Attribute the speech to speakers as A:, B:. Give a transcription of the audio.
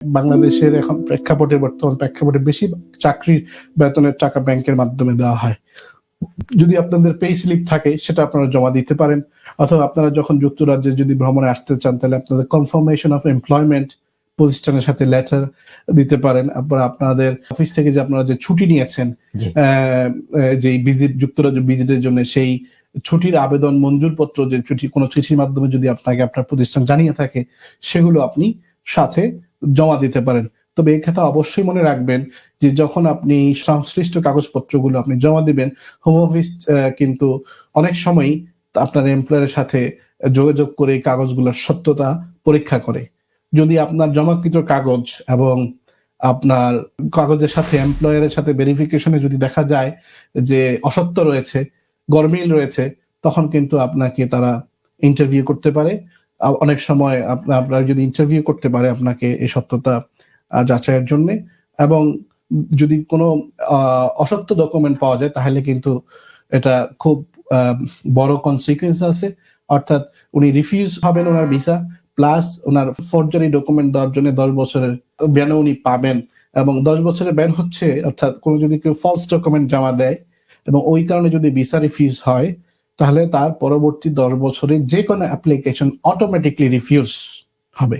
A: বাংলাদেশের এখন প্রেক্ষাপটে বর্তমান প্রেক্ষাপটে বেশি চাকরির বেতনের টাকা ব্যাংকের মাধ্যমে দেওয়া হয়। যদি আপনাদের পে স্লিপ থাকে সেটা আপনারা জমা দিতে পারেন। অথবা আপনারা যখন যুক্তরাজ্যে যদি ভ্রমণে আসতে চান তাহলে আপনাদের কনফার্মেশন অফ এমপ্লয়মেন্ট প্রতিষ্ঠানের সাথে লেটার দিতে পারেন। আপনারা আপনাদের অফিস থেকে যে আপনারা যে ছুটি নিয়েছেন যে ভিজিট যুক্তরাজ্য ভিজিটের জন্য সেই ছুটির আবেদন মঞ্জুর পত্র যে ছুটি কোনো চিঠির মাধ্যমে যদি আপনাকে আপনার প্রতিষ্ঠান জানিয়ে থাকে সেগুলো আপনি সাথে জমা দিতে পারেন। তবে কথা অবশ্যই মনে রাখবেন যে যখন আপনি সংশ্লিষ্ট কাগজপত্রগুলো আপনি জমা দিবেন হোম অফিস কিন্তু অনেক সময়ই আপনার এমপ্লয়ারের সাথে যোগাযোগ করে কাগজগুলোর সত্যতা পরীক্ষা করে। যদি আপনার জমাকৃত কাগজ এবং আপনার কাগজের সাথে এমপ্লয়ারের সাথে ভেরিফিকেশনে যদি দেখা যায় যে অসত্য রয়েছে, গরমিল রয়েছে, তখন কিন্তু আপনাকে তারা ইন্টারভিউ করতে পারে। অনেক সময় আপনা- আপনার যদি ইন্টারভিউ করতে পারে আপনাকে এই সত্যতা যাচাইয়ের জন্য এবং যদি কোনো অসত্য ডকুমেন্ট পাওয়া যায় তাহলে কিন্তু এটা খুব বড় কনসিকুয়েন্স আছে। অর্থাৎ উনি রিফিউজ হবেন ওনার ভিসা প্লাস ওনার ফর্জারি ডকুমেন্ট দেওয়ার জন্য দশ বছরের ব্যানও উনি পাবেন এবং দশ বছরের ব্যান হচ্ছে, অর্থাৎ কোনো যদি কেউ ফলস ডকুমেন্ট জমা দেয় এবং ওই কারণে যদি ভিসা রিফিউজ হয় তাহলে তার পরবর্তী দশ বছরে যে কোনো অ্যাপ্লিকেশন অটোমেটিকলি রিফিউজ হবে।